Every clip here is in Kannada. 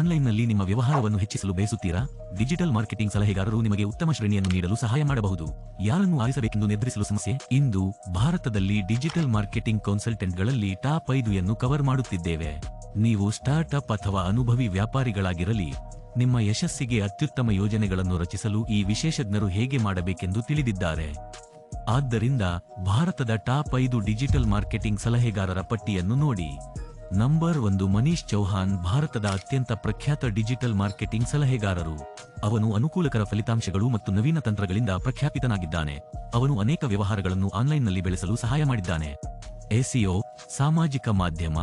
ಆನ್ಲೈನ್ನಲ್ಲಿ ನಿಮ್ಮ ವ್ಯವಹಾರವನ್ನು ಹೆಚ್ಚಿಸಲು ಬಯಸುತ್ತೀರಾ? ಡಿಜಿಟಲ್ ಮಾರ್ಕೆಟಿಂಗ್ ಸಲಹೆಗಾರರು ನಿಮಗೆ ಉತ್ತಮ ಶ್ರೇಣಿಯನ್ನು ನೀಡಲು ಸಹಾಯ ಮಾಡಬಹುದು. ಯಾರನ್ನು ಆರಿಸಬೇಕೆಂದು ನಿರ್ಧರಿಸಲು ಸಮಸ್ಯೆ? ಇಂದು ಭಾರತದಲ್ಲಿ ಡಿಜಿಟಲ್ ಮಾರ್ಕೆಟಿಂಗ್ ಕನ್ಸಲ್ಟೆಂಟ್ಗಳಲ್ಲಿ ಟಾಪ್ ಐದು ಯನ್ನು ಕವರ್ ಮಾಡುತ್ತಿದ್ದೇವೆ. ನೀವು ಸ್ಟಾರ್ಟ್ಅಪ್ ಅಥವಾ ಅನುಭವಿ ವ್ಯಾಪಾರಿಗಳಾಗಿರಲಿ, ನಿಮ್ಮ ಯಶಸ್ಸಿಗೆ ಅತ್ಯುತ್ತಮ ಯೋಜನೆಗಳನ್ನು ರಚಿಸಲು ಈ ವಿಶೇಷಜ್ಞರು ಹೇಗೆ ಮಾಡಬೇಕೆಂದು ತಿಳಿದಿದ್ದಾರೆ. ಆದ್ದರಿಂದ ಭಾರತದ ಟಾಪ್ ಐದು ಡಿಜಿಟಲ್ ಮಾರ್ಕೆಟಿಂಗ್ ಸಲಹೆಗಾರರ ಪಟ್ಟಿಯನ್ನು ನೋಡಿ. ನಂಬರ್ ಒಂದು ಮನೀಶ್ ಚೌಹಾನ್ ಭಾರತದ ಅತ್ಯಂತ ಪ್ರಖ್ಯಾತ ಡಿಜಿಟಲ್ ಮಾರ್ಕೆಟಿಂಗ್ ಸಲಹೆಗಾರರು. ಅವನು ಅನುಕೂಲಕರ ಫಲಿತಾಂಶಗಳು ಮತ್ತು ನವೀನ ತಂತ್ರಗಳಿಂದ ಪ್ರಖ್ಯಾಪಿತನಾಗಿದ್ದಾನೆ. ಅವನು ಅನೇಕ ವ್ಯವಹಾರಗಳನ್ನು ಆನ್ಲೈನ್ನಲ್ಲಿ ಬೆಳೆಸಲು ಸಹಾಯ ಮಾಡಿದ್ದಾನೆ. ಎಸಿಒ ಸಾಮಾಜಿಕ ಮಾಧ್ಯಮ,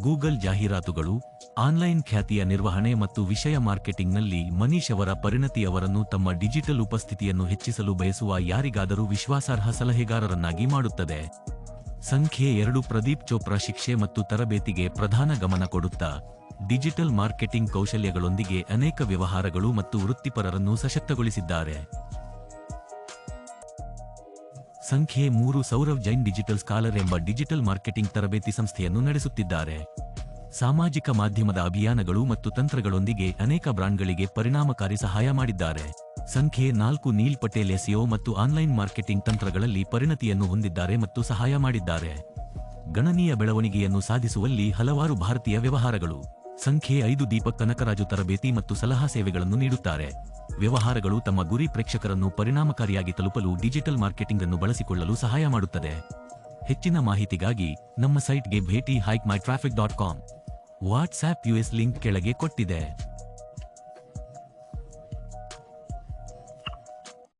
ಗೂಗಲ್ ಜಾಹೀರಾತುಗಳು, ಆನ್ಲೈನ್ ಖ್ಯಾತಿಯ ನಿರ್ವಹಣೆ ಮತ್ತು ವಿಷಯ ಮಾರ್ಕೆಟಿಂಗ್ನಲ್ಲಿ ಮನೀಶ್ ಅವರ ಪರಿಣತಿ ಅವರನ್ನು ತಮ್ಮ ಡಿಜಿಟಲ್ ಉಪಸ್ಥಿತಿಯನ್ನು ಹೆಚ್ಚಿಸಲು ಬಯಸುವ ಯಾರಿಗಾದರೂ ವಿಶ್ವಾಸಾರ್ಹ ಸಲಹೆಗಾರರನ್ನಾಗಿ ಮಾಡುತ್ತದೆ. ಸಂಖ್ಯೆ ಎರಡು ಪ್ರದೀಪ್ ಚೋಪ್ರಾ ಶಿಕ್ಷೆ ಮತ್ತು ತರಬೇತಿಗೆ ಪ್ರಧಾನ ಗಮನ ಕೊಡುತ್ತಾ ಡಿಜಿಟಲ್ ಮಾರ್ಕೆಟಿಂಗ್ ಕೌಶಲ್ಯಗಳೊಂದಿಗೆ ಅನೇಕ ವ್ಯವಹಾರಗಳು ಮತ್ತು ವೃತ್ತಿಪರರನ್ನು ಸಶಕ್ತಗೊಳಿಸಿದ್ದಾರೆ. ಸಂಖ್ಯೆ ಮೂರು ಸೌರವ್ ಜೈನ್ ಡಿಜಿಟಲ್ ಸ್ಕಾಲರ್ ಎಂಬ ಡಿಜಿಟಲ್ ಮಾರ್ಕೆಟಿಂಗ್ ತರಬೇತಿ ಸಂಸ್ಥೆಯನ್ನು ನಡೆಸುತ್ತಿದ್ದಾರೆ. ಸಾಮಾಜಿಕ ಮಾಧ್ಯಮದ ಅಭಿಯಾನಗಳು ಮತ್ತು ತಂತ್ರಗಳೊಂದಿಗೆ ಅನೇಕ ಬ್ರಾಂಡ್ಗಳಿಗೆ ಪರಿಣಾಮಕಾರಿ ಸಹಾಯ ಮಾಡಿದ್ದಾರೆ. ಸಂಖ್ಯೆ ನಾಲ್ಕು ನೀಲ್ ಪಟೇಲ್ ಎಸಿಒ ಮತ್ತು ಆನ್ಲೈನ್ ಮಾರ್ಕೆಟಿಂಗ್ ತಂತ್ರಗಳಲ್ಲಿ ಪರಿಣತಿಯನ್ನು ಹೊಂದಿದ್ದಾರೆ ಮತ್ತು ಸಹಾಯ ಮಾಡಿದ್ದಾರೆ. ಗಣನೀಯ ಬೆಳವಣಿಗೆಯನ್ನು ಸಾಧಿಸುವಲ್ಲಿ ಹಲವಾರು ಭಾರತೀಯ ವ್ಯವಹಾರಗಳು. ಸಂಖ್ಯೆ ಐದು ದೀಪಕ್ ಕನಕರಾಜು ತರಬೇತಿ ಮತ್ತು ಸಲಹಾ ಸೇವೆಗಳನ್ನು ನೀಡುತ್ತಾರೆ. ವ್ಯವಹಾರಗಳು ತಮ್ಮ ಗುರಿ ಪ್ರೇಕ್ಷಕರನ್ನು ಪರಿಣಾಮಕಾರಿಯಾಗಿ ತಲುಪಲು ಡಿಜಿಟಲ್ ಮಾರ್ಕೆಟಿಂಗ್ ಅನ್ನು ಬಳಸಿಕೊಳ್ಳಲು ಸಹಾಯ ಮಾಡುತ್ತದೆ. ಹೆಚ್ಚಿನ ಮಾಹಿತಿಗಾಗಿ ನಮ್ಮ ಸೈಟ್ಗೆ ಭೇಟಿ hike my traffic dot com. WhatsApp us link ಕೆಳಗೆ ಕೊಟ್ಟಿದೆ.